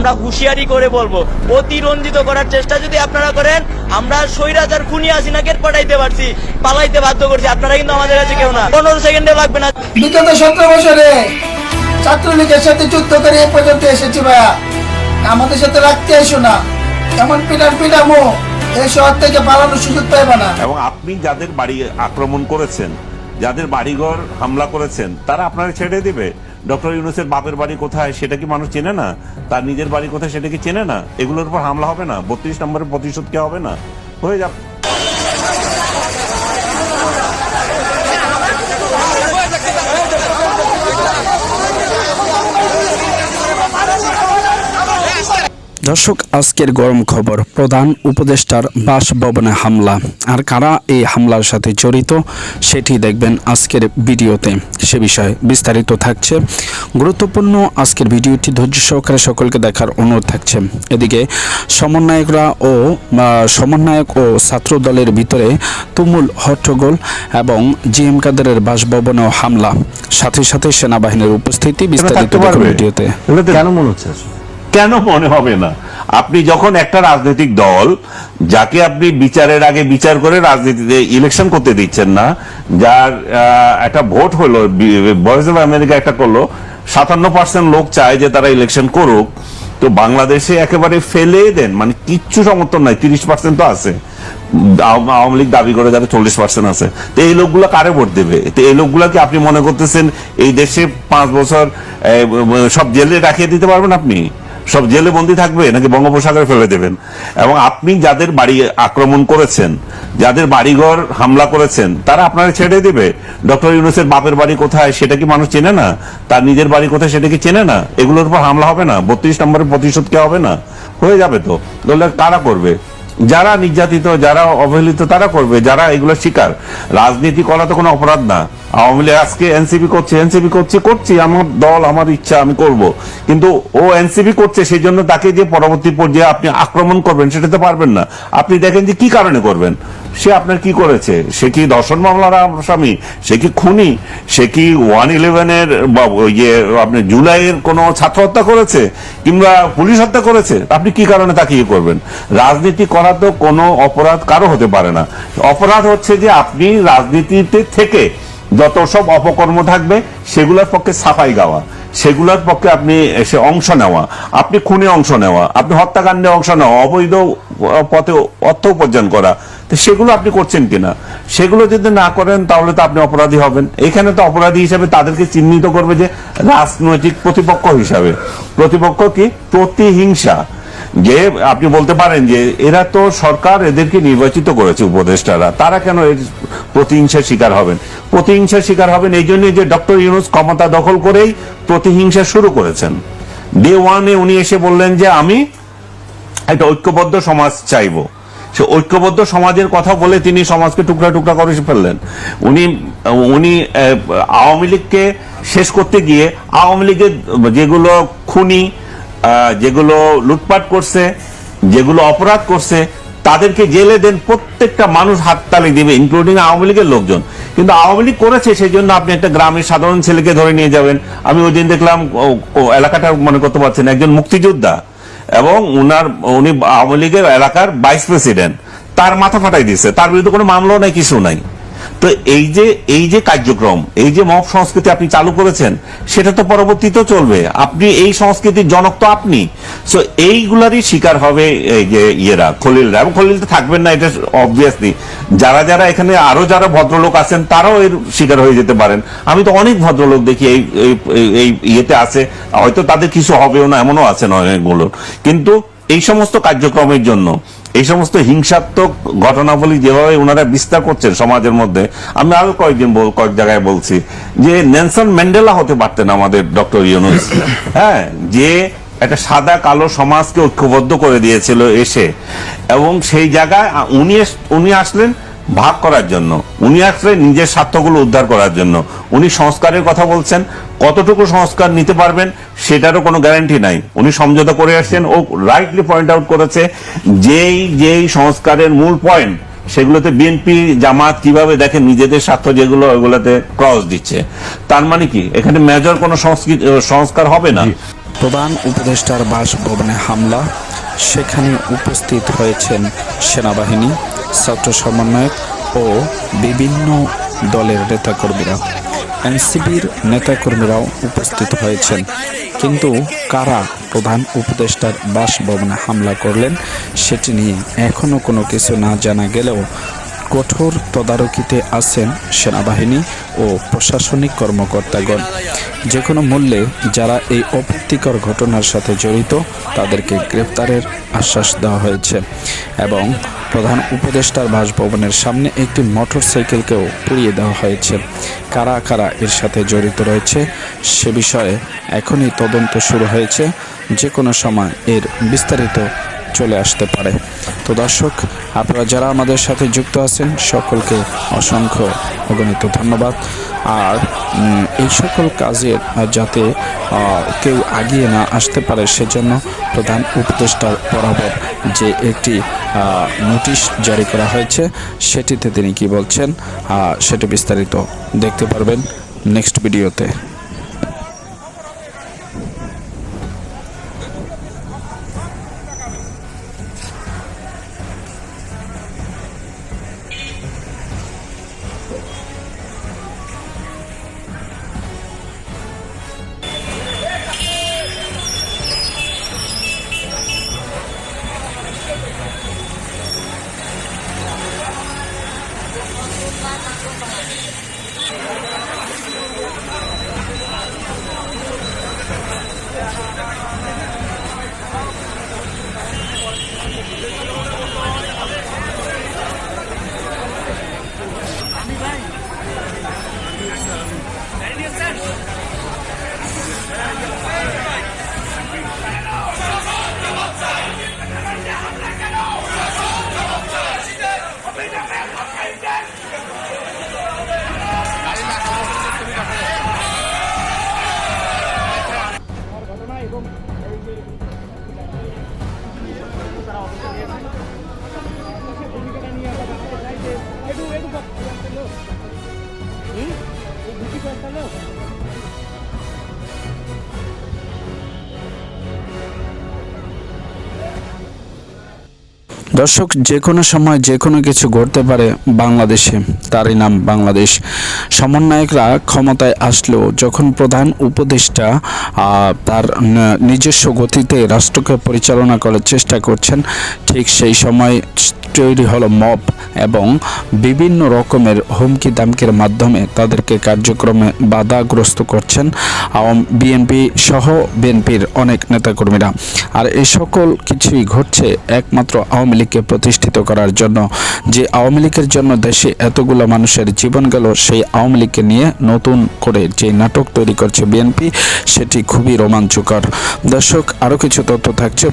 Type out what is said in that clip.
আমরা হুঁশিয়ারি করে বলব অতিরঞ্জিত করার চেষ্টা যদি আপনারা করেন আমরা স্বৈরাচার খুনি হাসিনাকে পাঠাইতে পারছি পালাইতে বাধ্য করছি আপনারা কিন্তু আমাদের কাছে কেউ না। পনেরো সেকেন্ডে লাগবে না। বিগত সতেরো বছরে ছাত্রলীগের সাথে যুদ্ধ করে এ পর্যন্ত এসেছি ভাইয়া। আমাদের সাথে রাখতে এসো না। এমন পিটার পিটামো এই শহর থেকে পালানোর সুযোগ পাইবা না। এবং আপনি যাদের বাড়ি আক্রমণ করেছেন যাদের বাড়িঘর হামলা করেছেন তারা আপনারা ছেড়ে দিবে। ডক্টর ইউনুসের বাপের বাড়ি কোথায় সেটা কি মানুষ চেনে না? তার নিজের বাড়ি কোথায় সেটা কি চেনে না? এগুলোর উপর হামলা হবে না? বত্রিশ নম্বরের প্রতিশোধ কে হবে না? হয়ে যাবে। দর্শক আজকের গরম খবর। প্রধান উপদেষ্টার বাসভবনে হামলা। আর কারা এই হামলার সাথে জড়িত সেটি দেখবেন আজকের ভিডিওতে। সে বিষয়ে বিস্তারিত থাকছে। গুরুত্বপূর্ণ আজকের ভিডিওটি ধৈর্য সহকারে সকলকে দেখার অনুরোধ থাকছে। এদিকে সমন্বয়করা ও সমন্বয়ক ও ছাত্র দলের ভিতরে তুমুল হট্টগোল এবং জিএম কাদেরের বাসভবনেও হামলা। সাথে সাথে সেনাবাহিনীর উপস্থিতি বিস্তারিত? ভিডিওতে। কেন মনে হচ্ছে? কেন মনে হবে না? আপনি যখন একটা রাজনৈতিক দল, যাকে আপনি বিচারের আগে বিচার করে রাজনীতিতে ইলেকশন করতে দিচ্ছেন না, যার একটা ভোট হলো ভয়েস অফ আমেরিকা একটা করল, সাতান্ন পার্সেন্ট লোক চায় যে তারা ইলেকশন করুক, তো বাংলাদেশে একেবারে ফেলে দেন মানে কিচ্ছু সমর্থন নাই, তিরিশ পার্সেন্ট তো আছে। আওয়ামী লীগ দাবি করে যারা চল্লিশ পার্সেন্ট আছে। তো এই লোকগুলো কারে ভোট দেবে? তো এই লোকগুলো কি আপনি মনে করতেছেন, এই দেশে পাঁচ বছর সব জেলে রাখিয়ে দিতে পারবেন আপনি? সব জেলে বন্দি থাকবে নাকি বঙ্গোপসাগরে ফেলে দেবেন? এবং আপনি যাদের বাড়ি আক্রমণ করেছেন, যাদের বাড়িঘর হামলা করেছেন, তারা আপনারা ছেড়ে দেবে। ডক্টর ইউনুসের বাপের বাড়ি কোথায় সেটা কি মানুষ চেনে না? তার নিজের বাড়ি কোথায় সেটা কি চেনে না? এগুলোর উপর হামলা হবে না? বত্রিশ নম্বরের প্রতিশোধ কে হবে না? হয়ে যাবে তো। তাহলে কারা করবে? যারা নির্যাতিত, যারা অবহেলিত, তারা করবে, যারা এগুলো শিকার। রাজনীতি করা তো কোনো অপরাধ না। আওয়ামী লীগ আজকে এনসিপি করছে এনসিপি করছে, করছি, আমার দল, আমার ইচ্ছা, আমি করব। কিন্তু ও এনসিপি করছে সেই জন্য তাকে যে পরবর্তী পর্যায়ে আপনি আক্রমণ করবেন, সেটা তো পারবেন না। আপনি দেখেন যে কি কারণে করবেন? সে আপনার কি করেছে? সে কি দর্শন মামলার আসামি সে কি খুনি? সে কি ওয়ান ইলেভেনের ইয়ে আপনি জুলাইয়ের কোনো ছাত্র হত্যা করেছে? কিংবা পুলিশ হত্যা করেছে? আপনি কি কারণে তাকে ইয়ে করবেন? রাজনীতি করা তো কোনো অপরাধ কারও হতে পারে না। অপরাধ হচ্ছে যে আপনি রাজনীতিতে থেকে যত সব অপকর্ম থাকবে, সেগুলোর পক্ষে সাফাই গাওয়া। সেগুলোর পক্ষে আপনি এসে অংশ নেওয়া। আপনি খুনে অংশ নেওয়া। আপনি হত্যাকাণ্ডে অংশ নেওয়া। অবৈধ পথে অর্থ উপার্জন করা। তো সেগুলো আপনি করছেন কিনা? সেগুলো যদি না করেন, তাহলে তো আপনি অপরাধী হবেন। এখানে তো অপরাধী হিসাবে তাদেরকে চিহ্নিত করবে যে রাজনৈতিক প্রতিপক্ষ হিসাবে। প্রতিপক্ষ কি? প্রতিহিংসা। যে আপনি বলতে পারেন যে এরা তো সরকার এদেরকে নির্বাচিত করেছে, উপদেষ্টারা। তারা কেন এর প্রতিহিংসার শিকার হবেন? প্রতিহিংসার শিকার হবেন এই জন্য যে ডক্টর ইউনুস ক্ষমতা দখল করেই প্রতিহিংসা শুরু করেছেন। ডে ওয়ানে উনি এসে বললেন যে আমি একটা ঐক্যবদ্ধ সমাজ চাইব। সে ঐক্যবদ্ধ সমাজের কথা বলে তিনি সমাজকে টুকরা টুকরা করে ফেললেন। উনি উনি আওয়ামী লীগকে শেষ করতে গিয়ে আওয়ামী লীগের যেগুলো খুনি যেগুলো লুটপাট করছে, যেগুলো অপরাধ করছে, তাদেরকে জেলে দেন প্রত্যেকটা মানুষ হাততালি দিবে ইনক্লুডিং আওয়ামী লীগের লোকজন। কিন্তু আওয়ামী লীগ করেছে সেই জন্য আপনি একটা গ্রামের সাধারণ ছেলেকে ধরে নিয়ে যাবেন। আমি ওই দিন দেখলাম এলাকাটা মনে করতে পারছেন একজন মুক্তিযোদ্ধা। এবং উনার, উনি আওয়ামী লীগের এলাকার ভাইস প্রেসিডেন্ট। তার মাথা ফাটাই দিয়েছে। তার বিরুদ্ধে কোনো মামলাও নাই, কিছু নাই। তো এই যে এই যে কার্যক্রম, এই যে মব সংস্কৃতি আপনি চালু করেছেন, সেটা তো পরবর্তীতেও চলবে। আপনি এই সংস্কৃতির জনক তো আপনি। সো এইগুলারই শিকার হবে এই যে ইয়েরা, খলিলরা। এবং খলিল তো থাকবেন না, এটা অবভিয়াসলি যারা যারা এখানে, আরও যারা ভদ্রলোক আছেন, তারাও এর শিকার হয়ে যেতে পারেন। আমি তো অনেক ভদ্রলোক দেখি, এই, এই- এই- এই ইয়েতে আছে। হয়তো তাদের কিছু হবেও না, এমনও আছেন অনেকগুলো কিন্তু এই সমস্ত কার্যক্রমের জন্য এই সমস্ত হিংসাত্মক ঘটনাবলী যেভাবে ওনারা বিস্তার করছেন সমাজের মধ্যে, আমি আরও কয়েকদিন বল- কয়েক জায়গায় বলছি যে নেনসন ম্যান্ডেলা হতে পারতেন আমাদের ডক্টর ইউনুস। হ্যাঁ যে একটা সাদা কালো সমাজকে ঐক্যবদ্ধ করে দিয়েছিল এসে। এবং সেই জায়গায় উনি উনি আসলেন ভাগ করার জন্য, উনি আসলে নিজের স্বার্থগুলো উদ্ধার করার জন্য। উনি সংস্কারের কথা বলছেন, কতটুকু সংস্কার নিতে পারবেন সেটারও কোনো গ্যারান্টি নাই। উনি সমঝোতা করে আসছেন ও রাইটলি পয়েন্ট আউট করেছে, যেই যেই সংস্কারের মূল পয়েন্ট সেগুলোতে বিএনপি জামাত কীভাবে দেখেন নিজেদের স্বার্থ যেগুলো ওগুলোতে ক্রস দিচ্ছে। তার মানে কি, এখানে মেজর কোনো সংস্কার হবে না? প্রধান উপদেষ্টার বাসভবনে হামলা, সেখানে উপস্থিত হয়েছেন সেনাবাহিনী। ছাত্র সমন্বয়ক ও বিভিন্ন দলের নেতাকর্মীরা। এনসিবির নেতাকর্মীরাও উপস্থিত হয়েছেন। কিন্তু কারা প্রধান উপদেষ্টার বাসভবনে হামলা করলেন, সেটি নিয়ে এখনও কোনো কিছু না জানা গেলেও কঠোর তদারকিতে আছেন সেনাবাহিনী ও প্রশাসনিক কর্মকর্তাগণ। যে কোনো মূল্যে যারা এই অপ্রীতিকর ঘটনার সাথে জড়িত, তাদেরকে গ্রেপ্তারের আশ্বাস দেওয়া হয়েছে এবং প্রধান উপদেষ্টার বাসভবনের সামনে একটি মোটর সাইকেলকেও পুড়িয়ে দেওয়া হয়েছে। কারা কারা এর সাথে জড়িত রয়েছে, সে বিষয়ে এখনই তদন্ত শুরু হয়েছে। যে কোনো সময় এর বিস্তারিত চলে আসতে পারে। তো দর্শক, আপনারা যারা আমাদের সাথে যুক্ত আছেন, সকলকে অসংখ্য অগণিত ধন্যবাদ। আর এই সকল কাজের যাতে কেউ আগিয়ে না আসতে পারে, সেজন্য প্রধান উপদেষ্টার বরাবর যে একটি নোটিশ জারি করা হয়েছে, সেটিতে তিনি কি বলছেন সেটি বিস্তারিত দেখতে পারবেন নেক্সট ভিডিওতে। এই এই দর্শক, যে কোনো সময় যে কোনো কিছু ঘটতে পারে বাংলাদেশে। তারই নাম বাংলাদেশ। সমন্বয়করা ক্ষমতায় আসলেও যখন প্রধান উপদেষ্টা তার নিজস্ব গতিতে রাষ্ট্রকে পরিচালনা করার চেষ্টা করছেন, ঠিক সেই সময় তৈরি হলো মব এবং বিভিন্ন রকমের হুমকি দামকির মাধ্যমে তাদেরকে কার্যক্রমে বাধাগ্রস্ত করছেন বিএনপি সহ বিএনপির অনেক নেতাকর্মীরা। আর এই সকল কিছুই ঘটছে একমাত্র আওয়ামী লীগকে প্রতিষ্ঠিত করার জন্য। যে আওয়ামী লীগের জন্য দেশে এতগুলো মানুষের জীবন গেল, সেই আওয়ামী লীগকে নিয়ে নতুন করে যে নাটক তৈরি করছে বিএনপি, সেটি খুবই রোমাঞ্চকর। দর্শক আরও কিছু তথ্য থাকছে।